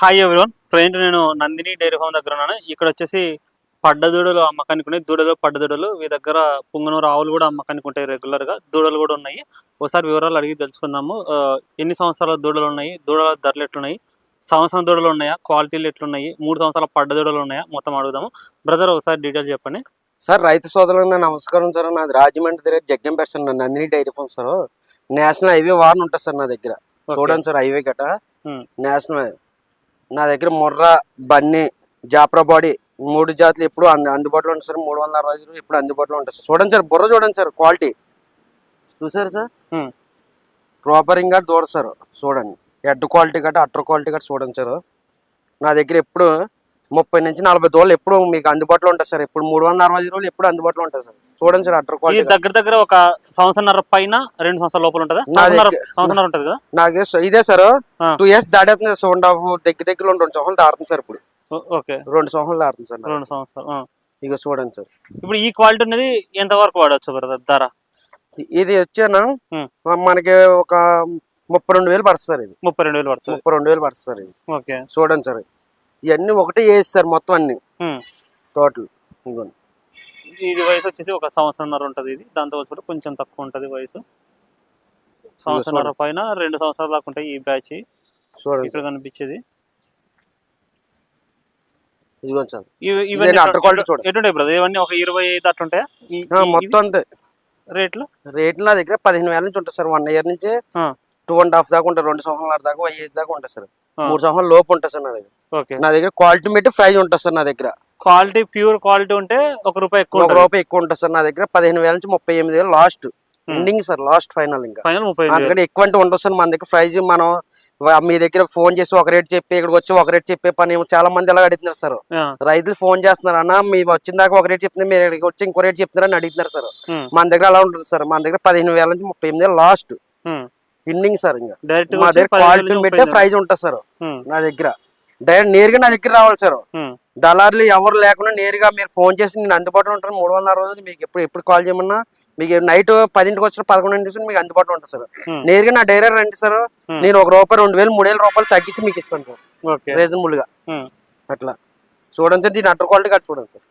Hi everyone present నేను Nandini dairy form దగ్గర ఉన్నాను. ఇక్కడ వచ్చేసి పడ్డ దూడలు అమ్మకానికి ఉన్నాయి దూడలు పడ్డ దూడలు మీ దగ్గర పుంగనూరు ఆవులు కూడా అమ్మకానికి ఉంటాయి రెగ్యులర్గా. దూడలు కూడా ఉన్నాయి. ఒకసారి వివరాలు అడిగి తెలుసుకుందాము. ఎన్ని సంవత్సరాల దూడలు ఉన్నాయి? దూడల ధరలు ఎట్లున్నాయి? సంవత్సరం దూడలు ఉన్నాయా? క్వాలిటీలు ఎట్లున్నాయి? మూడు సంవత్సరాల పడ్డ దూడలు ఉన్నాయా? మొత్తం అడుగుదాము. బ్రదర్ ఒకసారి డీటెయిల్స్ చెప్పండి. సార్ రైతు సోదరులకు నమస్కారం సార్. నాది రాజమండ్రి దగ్గర Jaggampeta sir. Nandini dairy farm sir. National highway warn ఉంటుంది సార్ నా దగ్గర. చూడండి సార్ హైవే గట. నేషనల్ నా దగ్గర ముర్ర బన్నీ జాప్రా బాడీ మూడు జాతులు ఎప్పుడు అందు అందుబాటులో ఉంటాయి సార్. మూడు వందల అరవై ఐదు ఎప్పుడు అందుబాటులో సార్. చూడండి సార్ బుర్ర చూడండి సార్ క్వాలిటీ. చూసారు సార్. ప్రాపరింగ్ దూడ సార్. చూడండి. హెడ్ క్వాలిటీ గట్ట అట్టర్ క్వాలిటీ గట్ట చూడండి సార్. నా దగ్గర ఎప్పుడు ముప్పై నుంచి నలభై దోళ్ళు ఎప్పుడు మీకు అందుబాటులో ఉంటాయి సార్. ఎప్పుడు మూడు వందల అరవై రోజులు ఎప్పుడు అందుబాటులో ఉంటాయి సార్. చూడండి సార్ అట్టర్ ఈ క్వాలిటీ. దగ్గర దగ్గర ఒక సంవత్సరం పైన రెండు సంవత్సరాల లోపల ఉంటుందా? సంవత్సరం ఉంటుంది కదా? నాకు ఇదే సార్. టూ ఇయర్స్ దాడేస్తుంది సార్. వన్ హాఫ్ దగ్గర దగ్గర రెండు సంవత్సరాలు దాడుతుంది సార్ ఇప్పుడు. ఓకే. రెండు సంవత్సరాలు దాడుతుంది సార్. రెండు సంవత్సరాలు. ఇక చూడండి సార్. ఇప్పుడు ఈ క్వాలిటీ అనేది ఎంత వరకు వాడవచ్చు బ్రదర్? ధర? ఇది వచ్చాను. మనకి ఒక ముప్పై రెండు వేలు పడుతుంది సార్ ఇది. ముప్పై రెండు వేలు పడుతుంది. ముప్పై రెండు వేలు పడుతుంది సార్ ఇది. ఓకే. చూడండి సార్. ఇవన్నీ ఒకటే వేసి సార్ మొత్తం అన్ని. టోటల్ ఇది వయసు వచ్చేసి ఒక సంవత్సరంన్నర ఉంటుంది ఇది. దాంతో వచ్చి కొంచెం తక్కువ ఉంటుంది వయసు. సంవత్సరంన్నర పైన రెండు సంవత్సరాల దాకా ఉంటాయి ఈ బ్యాచ్. ఇక్కడ కనిపించేది. బ్రదర్ ఇవన్నీ ఒక ఇరవై ఐదు మొత్తం అంతే. రేట్లు? రేట్లు నా దగ్గర పదిహేను వేల నుంచి ఉంటుంది సార్. వన్ ఇయర్ నుంచి. టూ అండ్ హాఫ్ దాకా ఉంటుంది రెండు సంవత్సరాల దాకా ఇయర్స్ దాకా ఉంటుంది సార్. మూడు సంవత్సరాల లోపు ఉంటుంది సార్ నా దగ్గర. నా దగ్గర క్వాలిటీ పెట్టి ప్రైజ్ ఉంటుంది సార్ నా దగ్గర. క్వాలిటీ ప్యూర్ క్వాలిటీ ఉంటే ఒక రూపాయి ఎక్కువ ఒక రూపాయి ఎక్కువ ఉంటుంది సార్ నా దగ్గర. పదిహేను వేల నుంచి ముప్పై ఎనిమిది వేలు last. Ending sir last final ఇంకా. అందుకని ఎక్కువ అంటే ఉండదు సార్ మన దగ్గర. ప్రైజ్ మనం మీ దగ్గర ఫోన్ చేసి ఒక రేట్ చెప్పి ఇక్కడికి వచ్చి ఒక రేట్ చెప్పే పని చాలా మంది ఎలా అడుగుతున్నారు సార్. రైతులు ఫోన్ చేస్తున్నారు అన్న మీ వచ్చిన దాకా ఒక రేట్ చెప్తున్నారు మీరు ఇక్కడికి వచ్చి ఇంకో రేట్ చెప్తున్నారని అడుగుతున్నారు సార్. మన దగ్గర అలా ఉంటుంది సార్. మన దగ్గర పదిహేను వేల నుంచి ముప్పై ఎనిమిది వేలు లాస్ట్. ఎండింగ్ సార్ ఇంకా. మా దగ్గర క్వాలిటీ పెట్టే ప్రైజ్ ఉంటుంది సార్. నా దగ్గర. డైరెక్ట్ నేరుగా నా దగ్గర రావాలి సార్. దళారులు ఎవరు లేకుండా నేరుగా మీరు ఫోన్ చేసి నేను అందుబాటులో ఉంటాను. మూడు వందల రోజులు మీకు ఎప్పుడు ఎప్పుడు కాల్ చేయమన్నా మీకు నైట్ పదింటికి వచ్చిన పదకొండింటికి వచ్చిన మీకు అందుబాటులో ఉంటుంది సార్. నేరుగా నా డైరీ రండి సార్. నేను ఒక రూపాయి రెండు వేలు మూడు వేల రూపాయలు తగ్గించి మీకు ఇస్తాను సార్. రీజనబుల్గా అట్లా. చూడండి సార్ దీని అటర్ క్వాలిటీ కాదు చూడండి సార్.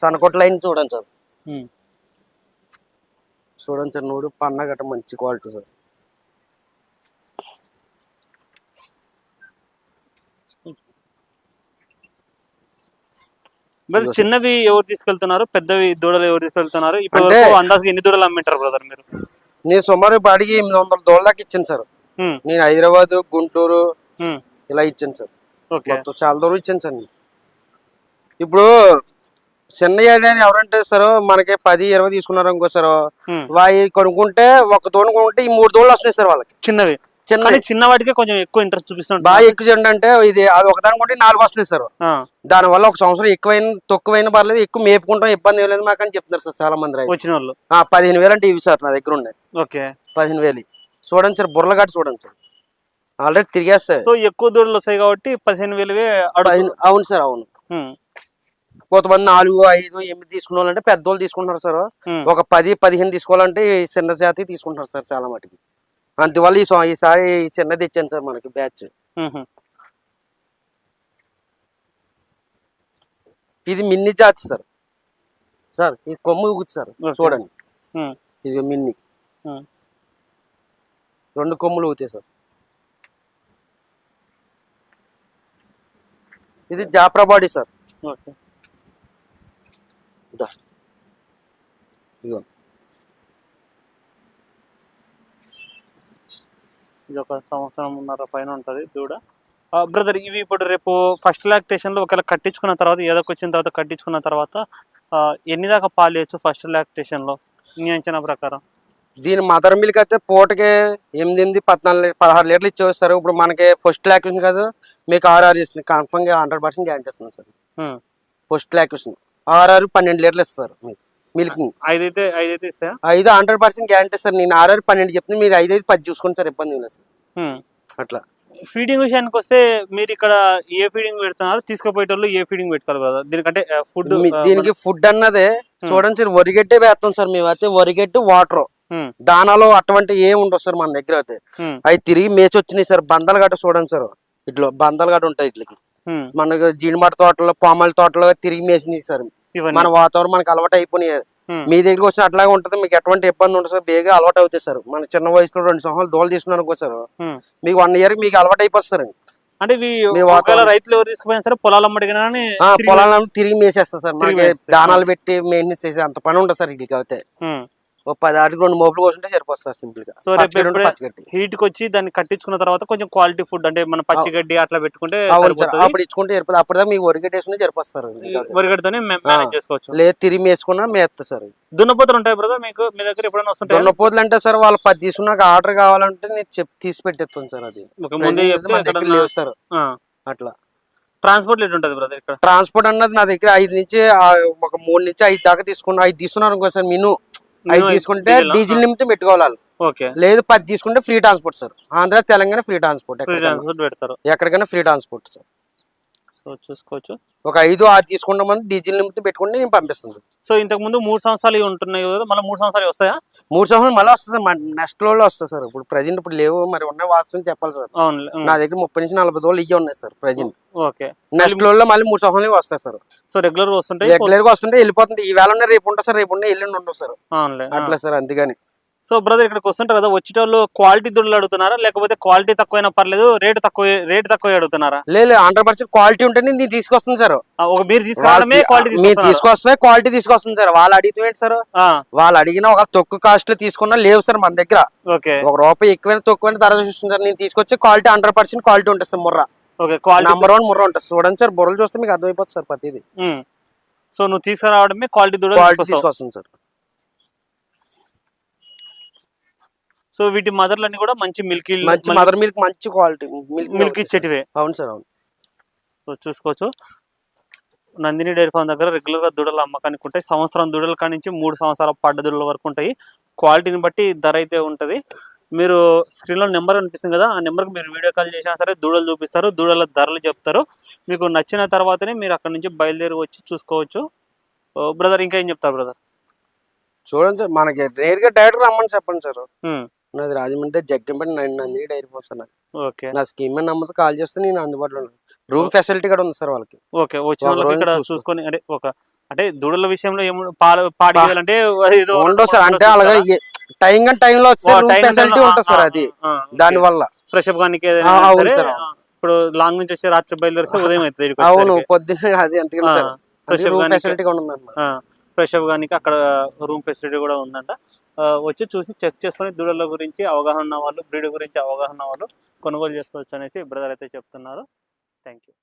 సనకొట్ట లైన్ చూడండి సార్. చూడండి సార్ నూడు పన్న గట్ట మంచి క్వాలిటీ సార్. మరి చిన్నవి ఎవరు తీసుకెళ్తున్నారు? పెద్దవి దూడలు ఎవరు తీసుకెళ్తున్నారు? ఇప్పుడు అందాజుగా ఎన్ని దూడలు అమ్మింటారు బ్రదర్ మీరు? నేను సుమారు అడిగి ఎనిమిది వందల దోళ్ళ దాకా ఇచ్చాను సార్. నేను హైదరాబాద్ గుంటూరు ఇలా ఇచ్చాను సార్. మొత్తం చాలా దూరం ఇచ్చాను సార్ నేను. ఇప్పుడు చిన్న ఏరియా ఎవరంటే సార్ మనకి పది ఇరవై తీసుకున్నారు అనుకో సార్. వాయి కొనుక్కుంటే ఒక దోణ కొనుక్కుంటే ఈ మూడు దోళ్ళు వస్తున్నాయి సార్ వాళ్ళకి. చిన్నవి. చిన్న. కానీ చిన్న వాటికే కొంచెం ఎక్కువ ఇంట్రెస్ట్ చూపిస్తుంటారు బాగా ఎక్కువ ఏంటంటే ఇది అది ఒకదాని కొంటే నాలుగు వస్తున్నాయి సార్. ఆ, దానివల్ల ఒక సంవత్సరం ఎక్కువైన తక్కువైన పర్లేదు ఎక్కువ మేపుకుంటాం ఇబ్బంది లేదు మాకు అని చెప్తున్నారు సార్ చాలా మంది. వచ్చిన వాళ్ళు ఆ పదిహేను వేలు అంటే ఇవి సార్ నా దగ్గర ఉన్నాయి. ఓకే. పదిహేను వేలు చూడండి సార్ బుర్రలు గట్టి చూడండి సార్. ఆల్రెడీ తిరిగేస్తాయి. సో ఎక్కువ దూడలు వస్తాయి కాబట్టి పదిహేను పదిహేను- అవును సార్ అవును. కొంతమంది నాలుగు ఐదు ఎనిమిది తీసుకున్న వాళ్ళంటే పెద్దోళ్ళు తీసుకుంటారు సార్. ఒక పది పదిహేను తీసుకోవాలంటే చిన్న జాతి తీసుకుంటారు సార్ చాలా మటుకి. అందువల్ల ఈ ఈసారి చిన్నది ఇచ్చాను సార్ మనకి బ్యాచ్. ఇది మిన్ని జాతి సార్. సార్ ఈ కొమ్ము ఊగుతుంది సార్. చూడండి. ఇది మిన్ని. రెండు కొమ్ములు ఊగుతాయి సార్. ఇది జాప్రా బాడీ సార్. ఇదిగో. ఇది ఒక సంవత్సరంన్నర పైన ఉంటుంది దూడ. బ్రదర్ ఇవి ఇప్పుడు రేపు ఫస్ట్ లాక్టేషన్లో ఒకవేళ కట్టించుకున్న తర్వాత ఏదోకి వచ్చిన తర్వాత కట్టించుకున్న తర్వాత ఎన్ని దాకా పాలు ఇవ్వచ్చు ఫస్ట్ లాక్టేషన్లో? నీ అంచనా ప్రకారం. దీని మదర్ మిల్క్ అయితే పూటకి ఎనిమిది ఎనిమిది పద్నాలుగు పదహారు లీటర్లు ఇచ్చేస్తారు. ఇప్పుడు మనకి ఫస్ట్ లాక్యూషన్ కాదు మీకు ఆర్ఆర్ ఇస్తుంది కన్ఫర్మ్గా హండ్రెడ్ పర్సెంట్ గ్యారంటీ ఇస్తుంది సార్. ఫస్ట్ లాక్యూషన్ ఆర్ఆర్ పన్నెండు లీటర్లు ఇస్తారు మీకు. మిల్క్ ఐదైతే ఐదైతే ఇస్తాయా? ఐదు హండ్రెడ్ పర్సెంట్ గ్యారంటీ సార్. నేను ఆర్ఆర్ పన్నెండు చెప్తే మీరు ఐదు ఐదు పది చూసుకోండి సార్ ఇబ్బంది లేదు సార్. అట్లా. ఫీడింగ్ విషయానికి వస్తే మీరు ఇక్కడ ఏ ఫీడింగ్ పెడుతున్నారు? తీసుకుపోయేటోళ్ళు ఏ ఫీడింగ్ పెట్టుకోవాలి కదా? దీనికంటే ఫుడ్ దీనికి ఫుడ్ అన్నదే చూడండి సార్ వరిగడ్డే వేస్తాం సార్ మేము అయితే వరిగడ్డి వాటర్ దానాలో అటువంటి ఏం ఉండవు సార్ మన దగ్గర అయితే. అవి తిరిగి మేచి వచ్చినాయి సార్ బండలు గట్ట చూడండి సార్. ఇట్లా బందలు గట్ట ఉంటాయి ఇట్లకి. ఉమ్, మనకు జీడిమట్ట తోటలో పామాయిల తోటలో తిరిగి మేసినాయి సార్. మన వాతావరణం మనకు అలవాటు అయిపోయినాయి. మీ దగ్గరికి వచ్చిన అట్లాగే ఉంటుంది. మీకు ఎటువంటి ఇబ్బంది ఉండదు సార్. బేగా అలవాటు అవుతాయి సార్. మన చిన్న వయసులో రెండు సంవత్సరాలు దోలు తీసుకున్నారు అనుకో సార్. మీకు వన్ ఇయర్ మీకు అలవాటు అయిపోతారండి అంటే రైతులు ఎవరు తీసుకుపోయినా సరే పొలాలు తిరిగి- మేసేస్తారు సార్. మనకి. దానాలు పెట్టి మెయింటెనెన్స్ చేసి అంత పని ఉంటుంది సార్ వీటికి అయితే. ఓ పది ఆటికి రెండు మోపులు కోసుంటే సరిపోతుంది సార్ సింపుల్గా సో రేపు హీట్కి వచ్చి దాన్ని కట్టించుకున్న తర్వాత కొంచెం క్వాలిటీ ఫుడ్ అంటే మన పచ్చిగడ్డి అట్లా పెట్టుకుంటే. అప్పుడు ఇచ్చుకుంటే సరిపోతుంది అప్పటిదాకా మీకు వరిగడ్డి వేసుకుని సరిపోస్తారు వరిగడ్డతోనే మేనేజ్ చేసుకోవచ్చు. లేదు తిరిగి వేసుకున్నా మేస్తా సార్. దున్నపోతులు ఉంటాయి బ్రదర్ మీకు? మీ దగ్గర ఎప్పుడైనా వస్తుంటాయి? దున్నపోతులు అంటే సార్ వాళ్ళు పది తీసుకున్నాక ఆర్డర్ కావాలంటే నేను చెప్పి తీసి పెట్టేస్తాను సార్ అది. ముందే సార్. అట్లా. ట్రాన్స్పోర్ట్ ఎటు ఉంటుంది బ్రదర్ ఇక్కడ? ట్రాన్స్పోర్ట్ అన్నది నా దగ్గర ఐదు నుంచి ఒక మూడు నుంచి ఐదు దాకా తీసుకున్నా ఐదు తీసుకున్నారు అనుకో సార్ మిను ఐదు తీసుకుంటే డీజిల్ నిమిత్తం పెట్టుకోవాలి. లేదు పది తీసుకుంటే free transport sir. Andhra Telangana free transport ఎక్కడికైనా ఫ్రీ ట్రాన్స్పోర్ట్ సార్. సో చూసుకోవచ్చు. ఒక ఐదు ఆరు తీసుకుంటామని డీజిల్ నిమిత్తం పెట్టుకుంటే నేను పంపిస్తాను సార్ సో ఇంతకు ముందు మూడు సంవత్సరాలు ఉంటున్నాయి కదా మళ్ళీ మూడు సంవత్సరాలు వస్తాయా? మూడు సంవత్సరాలు మళ్ళీ వస్తుంది సార్ నెక్స్ట్లో వస్తుంది సార్. ఇప్పుడు ప్రజెంట్ ఇప్పుడు లేవు మరి ఉన్న వాస్తవం చెప్పాలి సార్. నా దగ్గర ముప్పై నుంచి నలభై రోజులు ఇవి ఉన్నాయి సార్ ప్రజెంట్ ఓకే. నెక్స్ట్లో మళ్ళీ మూడు సంవత్సరాలు వస్తాయి సార్. సో రెగ్యులర్ వస్తుంటాయి? రెగ్యులర్గా వస్తుంటే వెళ్ళిపోతుంది ఈ వేళ ఉన్నాయి, రేపు ఉంటుంది సార్ రేపు ఉన్నాయి ఎల్లుండి ఉండవు సార్. అట్లా సార్ అందుకని. సో బ్రదర్ ఇక్కడికి వస్తుంటారు కదా వచ్చేటోళ్ళు క్వాలిటీ దుడ్లు అడుగుతున్నారా? లేకపోతే క్వాలిటీ తక్కువైనా పర్లేదు రేట్ తక్కువ రేట్ తక్కువ అడుగుతున్నారా? లేదు హండ్రెడ్ పర్సెంట్ క్వాలిటీ ఉంటేనే నేను తీసుకొస్తుంది సార్. ఒక మీరు తీసుకురావడమే క్వాలిటీ మీరు తీసుకొస్తే క్వాలిటీ తీసుకొస్తుంది సార్. వాళ్ళు అడిగితే సార్? వాళ్ళు అడిగిన ఒక తక్కువ కాస్ట్లో తీసుకున్నా లేవు సార్ మన దగ్గర. ఓకే. ఒక రూపాయి ఎక్కువైనా తక్కువైనా ధర చూస్తుంది సార్. నేను తీసుకొచ్చి క్వాలిటీ హండ్రెడ్ పర్సెంట్ క్వాలిటీ ఉంటుంది sir Murrah. Okay quality number one Murrah ఉంటుంది. చూడండి సార్ బుర్రలు చూస్తే మీకు అర్థమైపోతుంది సార్ ప్రతిదీ. సో నువ్వు తీసుకురావడమే క్వాలిటీ క్వాలిటీ. తీసుకొస్తుంది సార్. సో వీటి మదర్లన్నీ కూడా మంచి మిల్కీ మంచి మదర్ మిల్క్ మంచి క్వాలిటీ మిల్క్ ఇచ్చేటివే. అవును సార్ అవును. సో చూసుకోవచ్చు. నందిని డైరీ ఫార్మ్ దగ్గర రెగ్యులర్గా దూడల అమ్మకానికి ఉంటాయి సంవత్సరం దూడల కాడి నుంచి మూడు సంవత్సరాల పడ్డ దూడల వరకు ఉంటాయి. క్వాలిటీని బట్టి ధర అయితే ఉంటది. మీరు స్క్రీన్లో నెంబర్ అనిపిస్తుంది కదా ఆ నెంబర్కి మీరు వీడియో కాల్ చేసినా సరే దూడలు చూపిస్తారు దూడల ధరలు చెప్తారు. మీకు నచ్చిన తర్వాతనే మీరు అక్కడ నుంచి బయలుదేరి వచ్చి చూసుకోవచ్చు. బ్రదర్ ఇంకా ఏం చెప్తారు బ్రదర్? చూడండి సార్ మనకి నేరుగా డైరెక్ట్ రమ్మని చెప్పండి సార్. నాది రాజమండ్రి జగ్గంపేట నందిని డైరీ ఫోర్స్ అన్న. ఓకే. నా స్కీమ్ నమ్మతో కాల్ చేస్తే నేను అందుబాటులో ఉన్నాను. రూమ్ ఫెసిలిటీ కూడా ఉంది సార్ వాళ్ళకి. ఓకే వచ్చిన వాళ్ళకి ఇక్కడ. చూసుకొని అంటే ఒక అంటే దూడల విషయంలో ఏమో పాలు పాడి ఏదో ఉండవు సార్ అంటే అలాగే టైం కానీ టైం లో ఫెసిలిటీ ఉంటుంది సార్ అది. దాని వల్ల. ఫ్రెష్ అప్ కానీ. ఇప్పుడు లాంగ్ నుంచి వచ్చి రాత్రి బయలుదేరిస్తే ఉదయం అవుతుంది అవును. పొద్దున్న అది ఆ, సార్. ఫెసిలిటీ కూడా ఉందన్నమాట ఫ్రెష్ అప్ అక్కడ రూమ్ ఫెసిలిటీ కూడా ఉందంట. ఆ, వచ్చి చూసి చెక్ చేసుకొని దూడల గురించి అవగాహన ఉన్న వాళ్ళు బ్రీడ్ గురించి అవగాహన ఉన్న వాళ్ళు కొనుగోలు చేసుకోవచ్చు అనేసి బ్రదర్ అయితే చెప్తున్నారు. Thank you